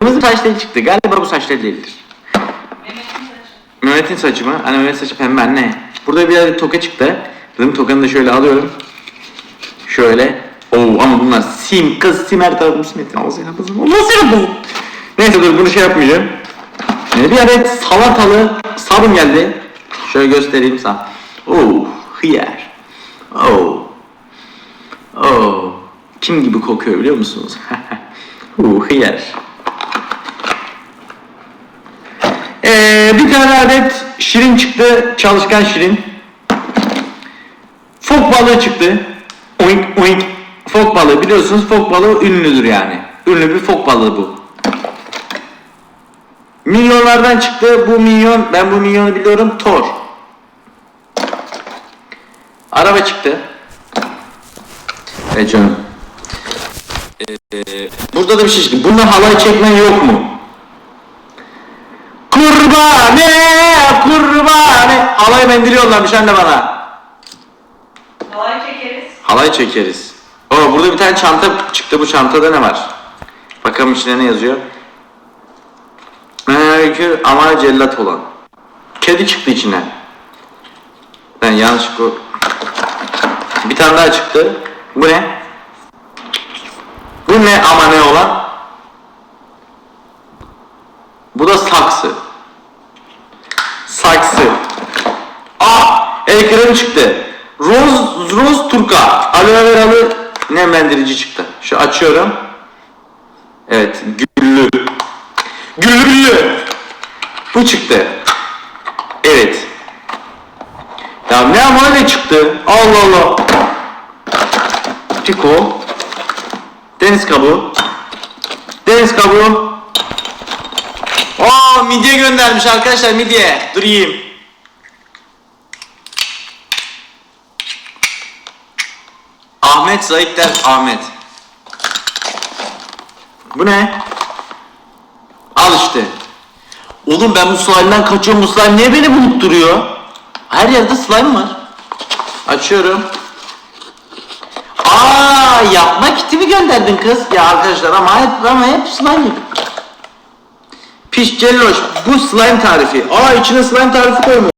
Kırmızı saç çıktı. Galiba bu saç değildir. Mehmet'in saçı mı? Hani Mehmet saçı pembe anne. Burada bir adet toka çıktı. Dedim tokanı da şöyle alıyorum. Şöyle. Oo ama bunlar sim kız simer tarafım simetin ağzıyla kızım. O nasıl yapalım? Neyse dur bunu şey yapmayacağım. Ee, bir adet salatalı sabun geldi. Şöyle göstereyim sana. Oo hıyar. Oo. Oo. Kim gibi kokuyor biliyor musunuz? Oo hıyar. Ee, bir tane adet şirin çıktı. Çalışkan şirin. Fok balığı çıktı. Oink oink. Fok balığı biliyorsunuz fok balığı ünlüdür yani. Ünlü bir fok balığı bu. Milyonlardan çıktı. Bu milyon, ben bu milyonu biliyorum. Thor. Araba çıktı. Evet canım. Ee, burada da bir şey çıktı. Bunda halay çekmen yok mu? Kurbane, kurbane. Halay mendili yollamış anne bana. Halay çekeriz. Halay çekeriz. Oo, burada bir tane çanta çıktı. Bu çantada ne var? Bakalım içinde ne yazıyor. Merkür ama cellat olan. Kedi çıktı içinden. Ben yanlışlıkla... Bir tane daha çıktı. Bu ne? Bu ne ama ne olan? Bu da. Saksı. Kremi çıktı. Roz, roz turka. Aloe veralı nemlendirici çıktı. Şu açıyorum. Evet, güllü. Güllü. Bu çıktı. Evet. Ya ne ama ne çıktı? Allah Allah. Piko. Deniz kabuğu. Deniz kabuğu. Aa midye göndermiş arkadaşlar midye. Dur Ahmet Zahit der Ahmet. Bu ne? Al işte. Oğlum ben bu slime'dan kaçıyorum. Bu slime niye beni bulup duruyor? Her yerde slime var. Açıyorum. Aa yapma kiti mi gönderdin kız? Ya arkadaşlar ama hep, ama hep slime yap. Piş celloş bu slime tarifi. Aa içine slime tarifi koymuş.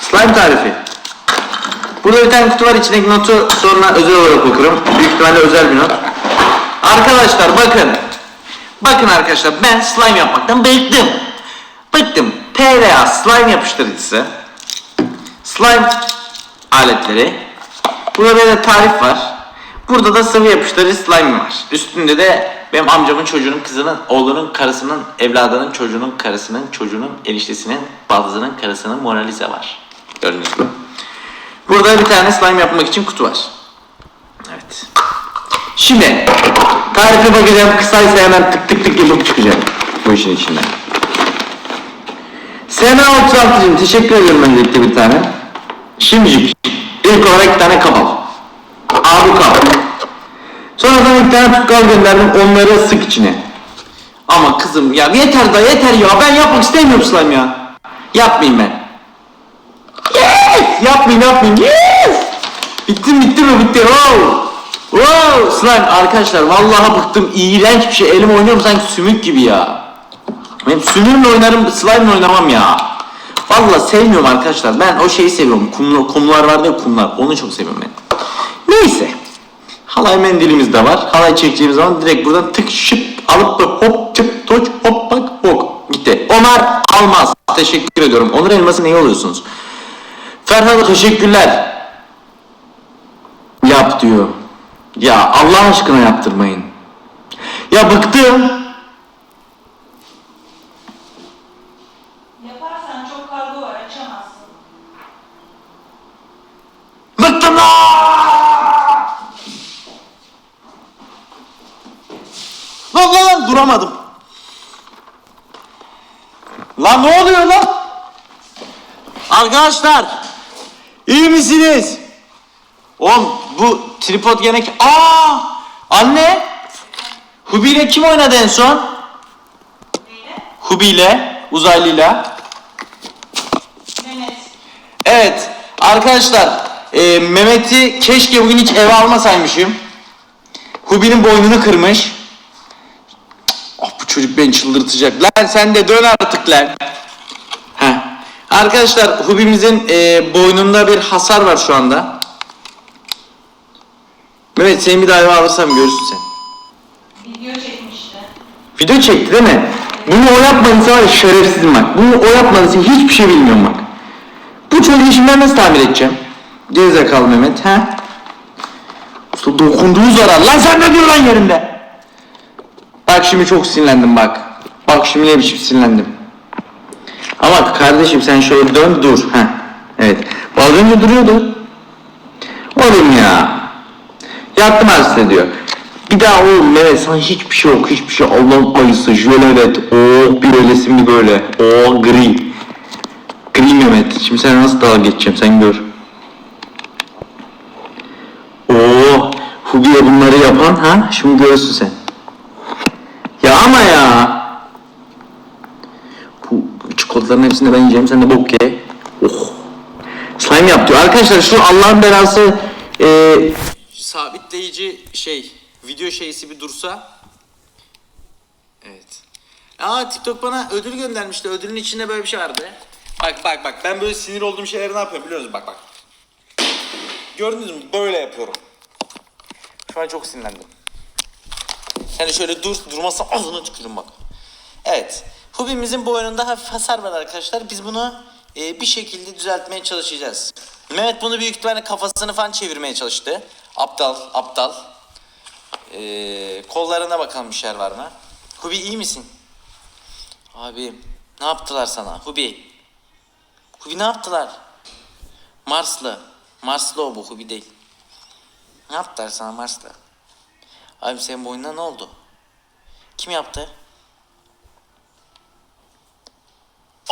Slime tarifi. Burada bir tane kutu var içindeki notu sonra özel olarak okurum. Büyük ihtimalle özel bir not. Arkadaşlar bakın. Bakın arkadaşlar ben slime yapmaktan bıktım. Bıktım. PLA slime yapıştırıcısı. Slime aletleri. Burada böyle tarif var. Burada da sıvı yapıştırıcı slime var. Üstünde de benim amcamın çocuğunun kızının, oğlunun karısının, evladının çocuğunun karısının, çocuğunun eniştesinin, baldızının karısının Mona Lisa var. Gördünüz mü? Burada bir tane slime yapmak için kutu var. Evet. Şimdi tarife bakacağım. Kısaysa hemen tık tık tık yapıp çıkacağım bu işin içinden. Sena 36'cım teşekkür ediyorum öncelikle bir tane. Şimdicik ilk olarak bir tane kabal. Abi kabal. Sonradan bir tane tutkal gönderdim onları sık içine. Ama kızım ya yeter da yeter ya ben yapmak istemiyorum slime ya. Yapmayayım ben. Yes! Yapmayın yapmayın. Yes! Bitti mi bitti mi bitti. Wow! Wow! Slime arkadaşlar vallahi bıktım. İğrenç bir şey. Elim oynuyorum sanki sümük gibi ya. Ben sümükle oynarım, slime'le oynamam ya. Vallahi sevmiyorum arkadaşlar. Ben o şeyi seviyorum. Kumlu, kumlar vardı ya kumlar. Onu çok seviyorum ben. Neyse. Halay mendilimiz de var. Halay çekeceğimiz zaman direkt buradan tık şıp alıp hop çıp toç hop bak hop gitti. Ömer Almaz. Teşekkür ediyorum. Onur Elmas'ın iyi oluyorsunuz. Ferhat teşekkürler. Yap diyor. Ya Allah aşkına yaptırmayın. Ya bıktım. Yaparsan çok kargo var açamazsın. Bıktım. Lan lan lan duramadım. Lan ne oluyor lan? Arkadaşlar iyi misiniz? Oğlum bu tripod gene... Aa! Anne! Hubi ile kim oynadı en son? Neyle? Hubi ile, uzaylıyla. Mehmet. Evet arkadaşlar e, Mehmet'i keşke bugün hiç eve almasaymışım. Hubi'nin boynunu kırmış. çocuk beni çıldırtacak. Lan sen de dön artık lan. Arkadaşlar Hubimizin e, boynunda bir hasar var şu anda. Mehmet seni bir daha eve alırsam görürsün sen. Video çekmişti. Video çekti değil mi? Bunu o yapmadıysa var ya şerefsizim bak. Bunu o yapmadıysa hiçbir şey bilmiyorum bak. Bu çocuğu şimdi ben nasıl tamir edeceğim? Gerizekalı Mehmet ha? Usta dokunduğu zarar. Lan sen ne diyorsun lan yerinde? Bak şimdi çok sinirlendim bak. Bak şimdi ne biçim sinirlendim. Ama kardeşim sen şöyle dön dur. ha. Evet. Bu önce duruyordu. Oğlum ya. Yattım her diyor. Bir daha oğlum Mehmet sana hiçbir şey yok hiçbir şey Allah'ın ayısı jölevet oh bir öylesin bir böyle oh gri Gri Mehmet şimdi sen nasıl dalga geçeceğim sen gör Oh Hubi'ye bunları yapan ha şimdi görürsün sen Ya ama ya çikolataların hepsini ben yiyeceğim sen de bok ye Oh Slime yap diyor arkadaşlar şu Allah'ın belası eee sabitleyici şey video şeysi bir dursa. Evet. Aa TikTok bana ödül göndermişti. Ödülün içinde böyle bir şey vardı. Bak bak bak ben böyle sinir olduğum şeyleri ne yapıyorum biliyor musun? Bak bak. Gördünüz mü? Böyle yapıyorum. Şu an çok sinirlendim. Yani şöyle dur, durmazsa ağzına tükürüm bak. Evet. Hubimizin boynunda hafif hasar var arkadaşlar. Biz bunu e, bir şekilde düzeltmeye çalışacağız. Mehmet bunu büyük ihtimalle kafasını falan çevirmeye çalıştı. Aptal, aptal. Ee, kollarına bakalım bir şeyler var mı? Hubi iyi misin? Abi ne yaptılar sana? Hubi. Hubi ne yaptılar? Marslı. Marslı o bu Hubi değil. Ne yaptılar sana Marslı? Abi senin boynuna ne oldu? Kim yaptı?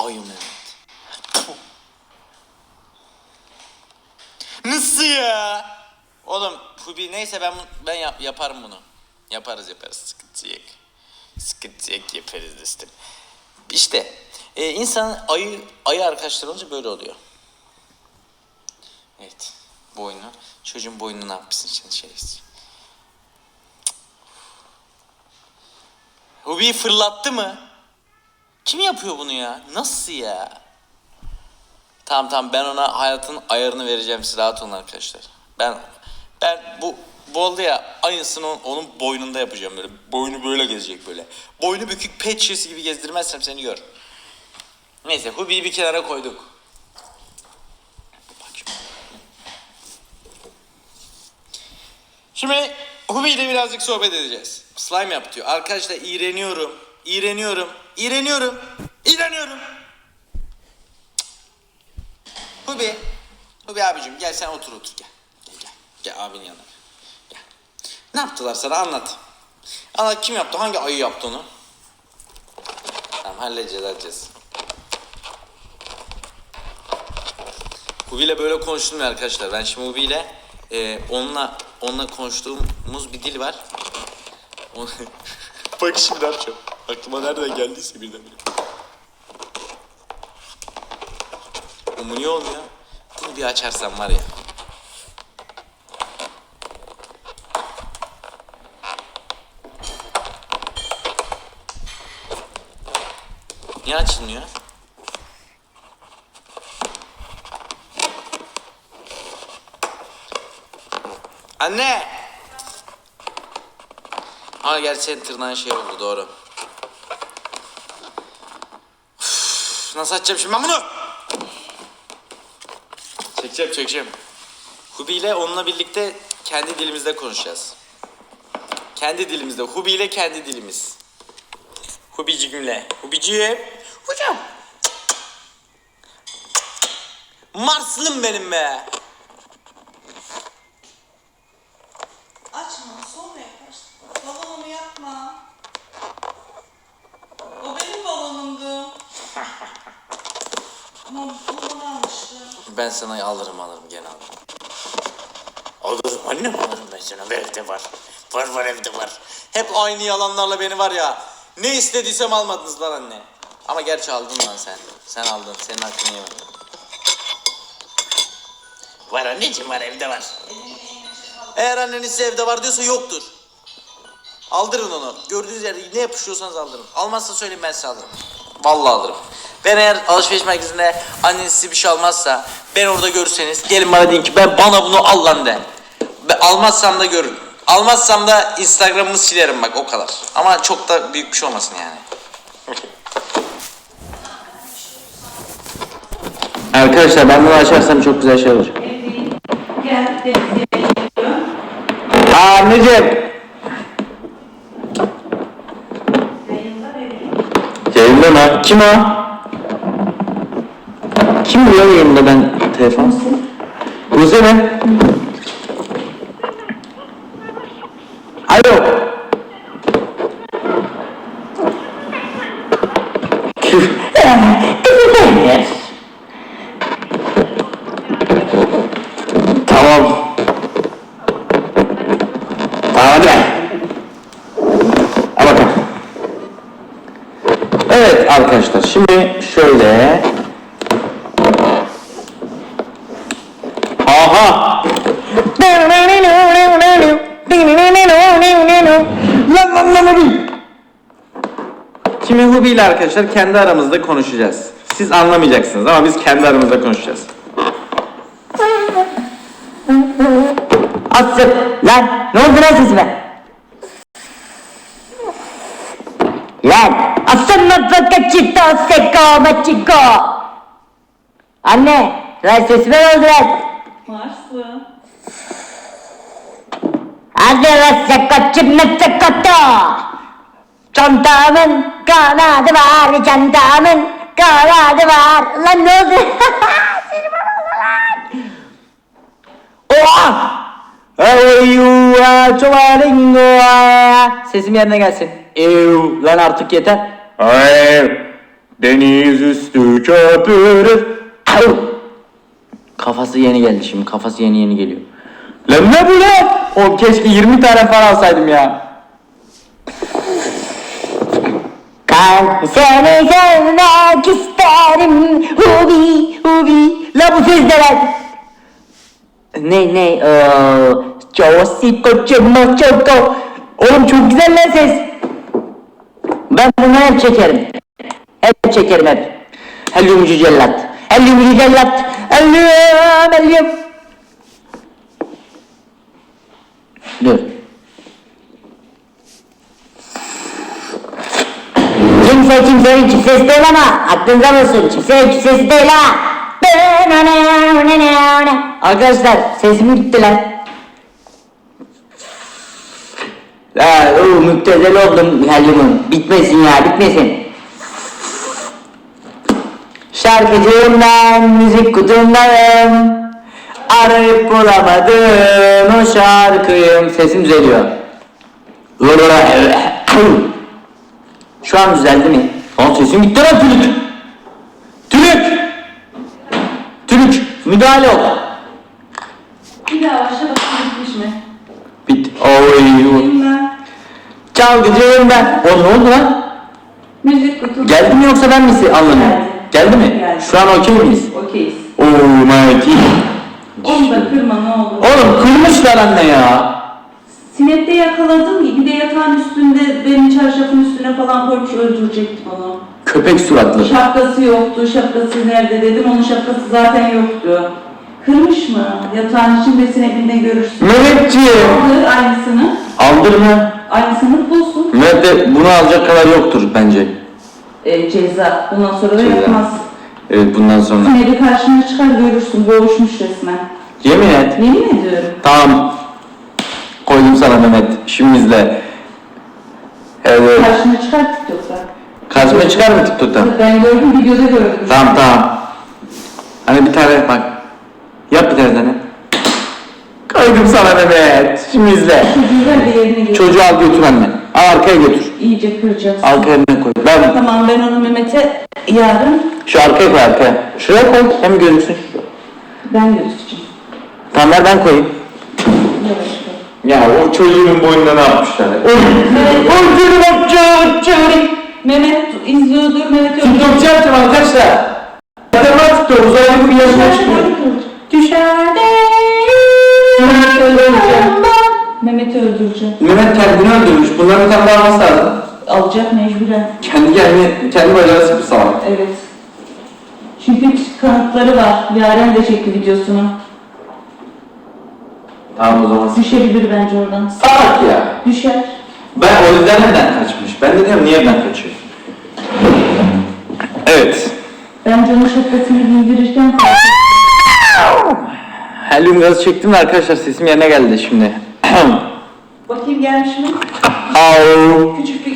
Ayı Mehmet. Nasıl ya? Oğlum Hubi neyse ben ben yap- yaparım bunu. Yaparız yaparız sıkıntı yok. Sıkıntı yok yaparız dostum. İşte e, insan ayı ayı arkadaşlar olunca böyle oluyor. Evet. Boynu. Çocuğun boynunu ne yapmışsın sen şerefsiz. Hubi fırlattı mı? Kim yapıyor bunu ya? Nasıl ya? Tamam tamam ben ona hayatın ayarını vereceğim siz rahat olun arkadaşlar. Ben ben bu bu oldu ya aynısını onun, onun boynunda yapacağım böyle. Boynu böyle gezecek böyle. Boynu bükük pet şişesi gibi gezdirmezsem seni gör. Neyse Hubi'yi bir kenara koyduk. Şimdi Hubi ile birazcık sohbet edeceğiz. Slime yap diyor. Arkadaşlar iğreniyorum. İğreniyorum. İğreniyorum. İğreniyorum. Hubi. Hubi abicim gel sen otur otur gel. Gel gel. Gel abinin yanına. Gel. Ne yaptılar sana anlat. Anlat kim yaptı? Hangi ayı yaptı onu? Tamam halledeceğiz halledeceğiz. Hubi ile böyle konuştum ya arkadaşlar. Ben şimdi Hubi ile e, onunla onunla konuştuğumuz bir dil var. Onu- Bak şimdi ne yapacağım. Aklıma nereden geldiyse birden bire. O niye olmuyor? Bunu bir açarsam var ya. Niye açılmıyor? Anne! Ama gerçi senin tırnağın şey oldu doğru. Nasıl açacağım şimdi ben bunu? Çekeceğim çekeceğim. Hubi ile onunla birlikte kendi dilimizde konuşacağız. Kendi dilimizde. Hubi ile kendi dilimiz. Hubicimle. Hubiciğim. Hocam. Marslım benim be. Açma sonra yaparsın. Balonumu yapma. O benim balonumdu. Ama bunu bana almıştı. Ben sana alırım alırım gene alırım. Alırım annem alırım ben sana. Evde var. Var var evde var. Hep aynı yalanlarla beni var ya. Ne istediysem almadınız lan anne. Ama gerçi aldın lan sen. Sen aldın. Senin hakkını yemedim. Var anneciğim var evde var. Eğer anneniz evde var diyorsa yoktur. Aldırın onu. Gördüğünüz yerde ne yapışıyorsanız aldırın. Almazsa söyleyin ben size alırım. Vallahi alırım. Ben eğer alışveriş merkezinde anneniz size bir şey almazsa ben orada görürseniz gelin bana deyin ki ben bana bunu al lan de. Ben almazsam da görün. Almazsam da Instagram'ımı silerim bak o kadar. Ama çok da büyük bir şey olmasın yani. Arkadaşlar ben bunu açarsam çok güzel şey olur. Gel Denizli'ye geliyor. Aa, Anneciğim. Yayında mı? Kim o? Kim bu ya yayında ben telefon? Buse mi? Alo. tamam. Al bakalım. Evet arkadaşlar şimdi şöyle Lan Kimi Hubi ile arkadaşlar kendi aramızda konuşacağız. Siz anlamayacaksınız ama biz kendi aramızda konuşacağız. Asıl lan ne oldu lan sesime? Lan asıl mafaka çıktı seko maçiko. Anne lan sesime ne oldu lan? Marslı. Seko çıkma sekoto. Çantamın kanadı var çantamın kanadı var. Lan ne oldu? Seni bana oldu lan. Oha! Eyvah çoğaringo Sesim yerine gelsin. Ev lan artık yeter. Hayır. Deniz üstü köpürür. Kafası yeni geldi şimdi. Kafası yeni yeni geliyor. Lan ne bu lan? O keşke 20 tane falan alsaydım ya. Kalk seni sevmek isterim Hubi hubi. La bu lan Ne ne eee Çosiko çemo çoko Oğlum çok güzel lan ses. Ben bunu hep çekerim. Hep çekerim hep. Helyumcu cellat. Helyumcu cellat. Helyum helyum Dur Kimse kimsenin kimsesi değil ama aklınıza olsun. Kimsenin kimsesi değil ha. Arkadaşlar sesim gitti lan. Ya o müptezel oldum helyumun. Bitmesin ya bitmesin. Şarkıcıyım ben, müzik kutumdayım. Arayıp bulamadım o şarkıyım. Sesim düzeliyor. Şu an düzeldi mi? Lan sesim gitti lan tülük. Tülük. Tülük. Müdahale ol. Bir daha başla bitmiş mi? Bit. Oy. Bilmem. Çalgıcıyım ben. O ne oldu lan? Müzik kutu. Geldi mi yoksa ben mi anlamıyorum? Geldi. Geldi mi? Geldi. Şu an okey miyiz? Okeyiz. Oh my god. Onu da kırma ne olur. Oğlum kırmışlar anne ya. Sinette yakaladım bir de yatağın üstünde benim çarşafın üstüne falan koymuş öldürecektim onu. Köpek suratlı. Şapkası yoktu, şapkası nerede dedim, onun şapkası zaten yoktu. Kırmış mı? Yatağın içinde sinekliğinde görürsün. Mehmetciğim. Alır aynısını, Aldır mı? aynısını bulsun. Mehmet de bunu alacak kadar yoktur bence. E, ceza. Bundan sonra da Ceza. yapmaz. Evet bundan sonra. Sineği karşına çıkar görürsün, boğuşmuş resmen. Yemin et. Yemin ediyorum. Tamam. Koydum sana Mehmet. Şimdi izle. Evet. Karşına çıkar TikTok'ta. Karşıma çıkar mı TikTok'ta? Ben gördüm, videoda gördüm. Tamam tamam. Hani bir tane bak. Yap bir tane tane. Koydum sana Mehmet. Şimdi izle. De yerine getir. Çocuğu al götür anne. Al arkaya götür. İyice kıracaksın. Arka yerine koy. Ben Tamam ben onu Mehmet'e yarın şu arkaya koy arkaya. Şuraya koy. Hem gözüksün. ben gözükeceğim. Tamam ver ben koyayım. Ya o çocuğun boynuna ne yapmışlar? Oy! Oy bak çağır çağır. Mehmet izliyordur, Mehmet yok. TikTokçu yapacağım arkadaşlar. Zaten var TikTok. Uzaylı bir yaşına çıkıyor. Düşerde Mehmet olacak. Mehmet öldüreceğim. Mehmet kendini öldürmüş. Bunların bir tane daha alması lazım. Alacak mecburen. Kendi kendine, kendi bacağı sıkı salak. Evet. Çünkü kanıtları var. Yaren de çekti videosunu. Tamam o zaman. Düşebilir bence oradan. Salak ya. Düşer. Ben o yüzden neden kaçmış? Ben de diyorum niye ben kaçıyor? Evet. Bence onun şapkasını giydirirken Helyum gazı çektim de arkadaşlar sesim yerine geldi şimdi. Bakayım gelmiş mi? Au. Küçük bir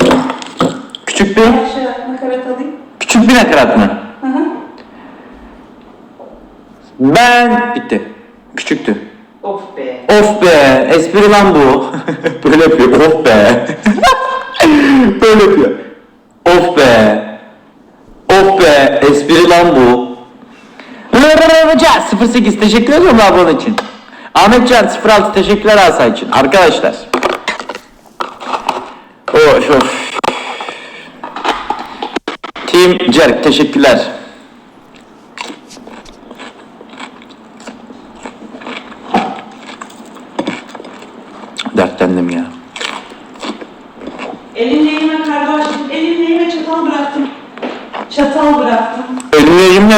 Küçük bir, aşağı nakarat alayım. küçük bir nakarat mı? Ben... Bitti. Küçüktü. Of be. Of be, espri lan bu. Böyle yapıyor, of be. Böyle yapıyor. Of be. Of be, espri lan bu. Can 08 teşekkür ediyorum abone için. Ahmet Can 06 teşekkürler Asa için. Arkadaşlar. Of of. Team Cerk teşekkürler.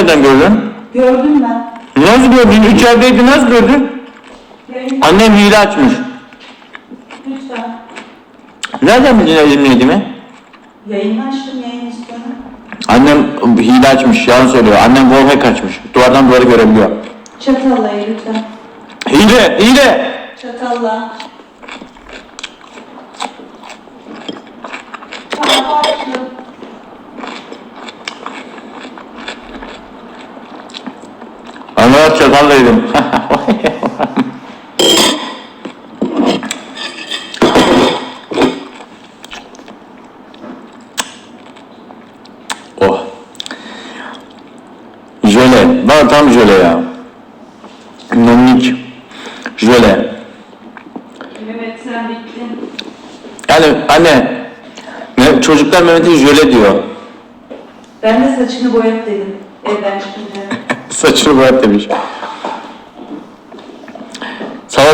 Nereden gördün? Gördüm ben. Nasıl gördün? İçerideydi nasıl gördün? Yayın... Annem hile açmış. Lütfen. Nereden bildin elimle yediğimi? Yayını açtım yayın istiyorum. Annem hile açmış, yalan söylüyor. Annem wallhack açmış. Duvardan duvara görebiliyor. Çatalla ye lütfen. Hile, hile! Çatalla yedim. oh. Jöle. Bana tam jöle ya. Nomik. Jöle. Mehmet sen bittin. Yani anne, ne- çocuklar Mehmet'e jöle diyor. Ben de saçını boyat dedim. Evden çıkınca. Saçını boyat demiş.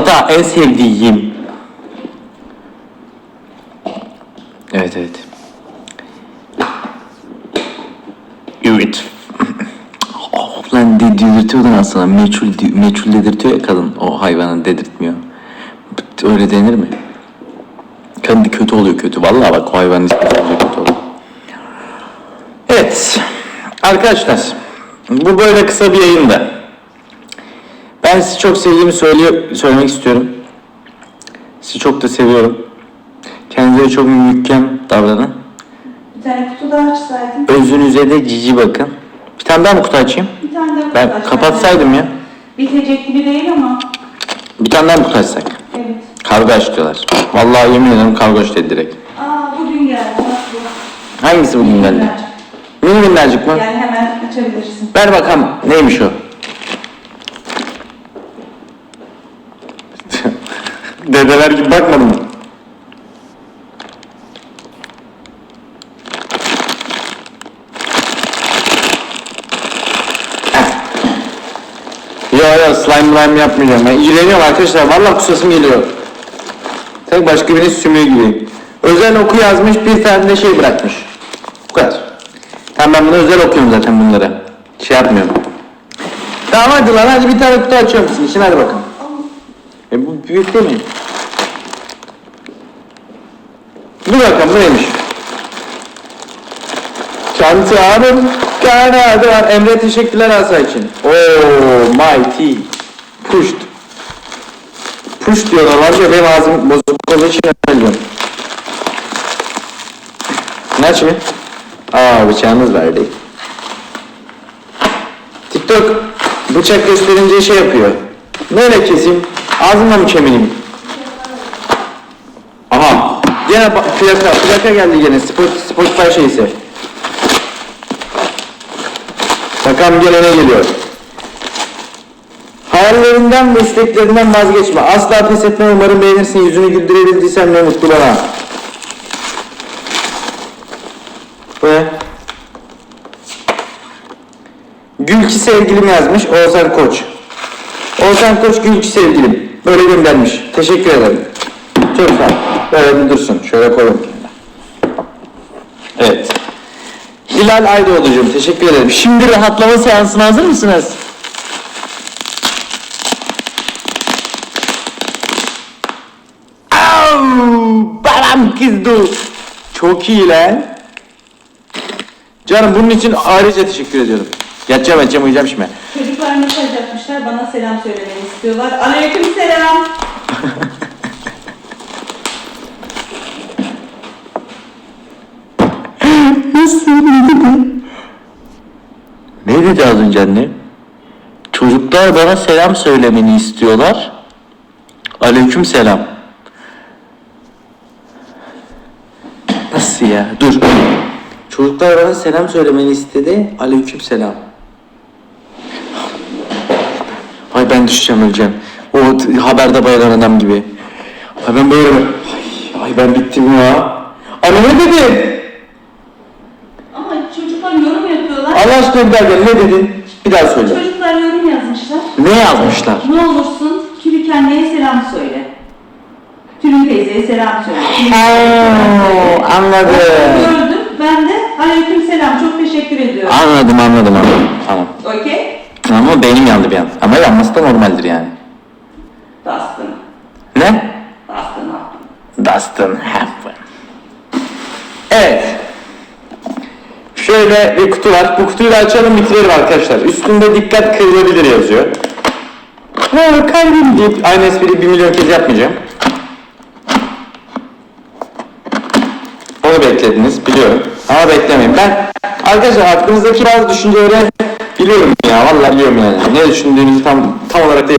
Salata en sevdiğim. Evet evet. Evet. Oh, lan de, aslında meçhul, meçhul dedirtiyor ya kadın o hayvanı dedirtmiyor. Öyle denir mi? Kadın kötü oluyor kötü. Vallahi bak o hayvanın ismi kötü oluyor. Evet. Arkadaşlar. Bu böyle kısa bir yayında. Ben sizi çok sevdiğimi söylüyor, söylemek istiyorum. Sizi çok da seviyorum. Kendinize çok mükemmel davranın. Bir tane kutu daha açsaydın. Özünüze de cici bakın. Bir tane daha mı kutu açayım? Bir tane daha kutu Ben açsaydın. kapatsaydım ya. Bitecek gibi değil ama. Bir tane daha mı kutu açsak? Evet. Kargo aç diyorlar. Vallahi yemin ederim kargo aç dedi direkt. Aa bugün geldi. Hangisi bugün geldi? Mini minnacık mı? Yani hemen açabilirsin. Ver bakalım neymiş o? Dedeler gibi bakmadın mı? Yo yo slime slime yapmayacağım. Ben iğreniyorum arkadaşlar. Vallahi kusasım geliyor. Tek başka birinin sümüğü gibi. Özel oku yazmış bir tane de şey bırakmış. Bu kadar. Tamam ben bunu özel okuyorum zaten bunları. Şey yapmıyorum. Tamam hadi lan hadi bir tane kutu açıyor musun? İçin hadi bakalım. E bu büyük değil mi? Dur bakalım bu neymiş? Çantanın kanadı var. Emre teşekkürler Asa için. Oo, mighty. Pushed. Push diyorlar var ya benim ağzım bozuk olduğu için söylüyorum. Ne açayım? Aa bıçağımız verdi. TikTok bıçak gösterince şey yapıyor. Nereye keseyim? Ağzımla mı kemireyim? Aha. Gene plaka, plaka geldi gene. Spot, Spotify şeysi. Bakalım gene ne geliyor. Hayallerinden ve isteklerinden vazgeçme. Asla pes etme umarım beğenirsin. Yüzünü güldürebildiysem ne mutlu bana. Ne? Gülki sevgilim yazmış Oğuzhan Koç. Oğuzhan Koç Gülki sevgilim. Böyle göndermiş. Teşekkür ederim. Çok sağ ol. Böyle bir dursun. Şöyle koyalım. Evet. Hilal Aydoğdu'cum teşekkür ederim. Şimdi rahatlama seansına hazır mısınız? Au! Babam kızdı. Çok iyi lan. Canım bunun için ayrıca teşekkür ediyorum. Yatacağım yatacağım uyuyacağım şimdi. Çocuklar mesaj atmışlar bana selam söylemeni istiyorlar. Aleyküm selam. Ne dedi az önce anne? Çocuklar bana selam söylemeni istiyorlar. Aleyküm selam. Nasıl ya? Dur. Çocuklar bana selam söylemeni istedi. Aleyküm selam. Ay ben düşeceğim öleceğim. O haberde bayılan adam gibi. Ay ben böyle... Ay, ay ben bittim ya. Anne ne dedin? Ama çocuklar yorum gel. Ne dedin? Bir daha söyle. Çocuklar yorum yazmışlar. Ne yazmışlar? Ne olursun Tülük anneye selam söyle. Tülün teyzeye selam söyle. Söyle. anladım. Gördüm. Ben de aleyküm selam çok teşekkür ediyorum. Anladım anladım anladım. Tamam. Okey? Ama beynim yandı bir an. Ama yanması da normaldir yani. Bastım. Ne? Bastım. Dustin Hoffman. Evet. Şöyle bir kutu var. Bu kutuyu da açalım bitirelim arkadaşlar. Üstünde dikkat kırılabilir yazıyor. Ha kalbim deyip aynı espriyi bir milyon kez yapmayacağım. Onu beklediniz biliyorum. Ama beklemeyin. Ben arkadaşlar aklınızdaki bazı düşünceleri biliyorum ya. Vallahi biliyorum yani. Ne düşündüğünüzü tam tam olarak da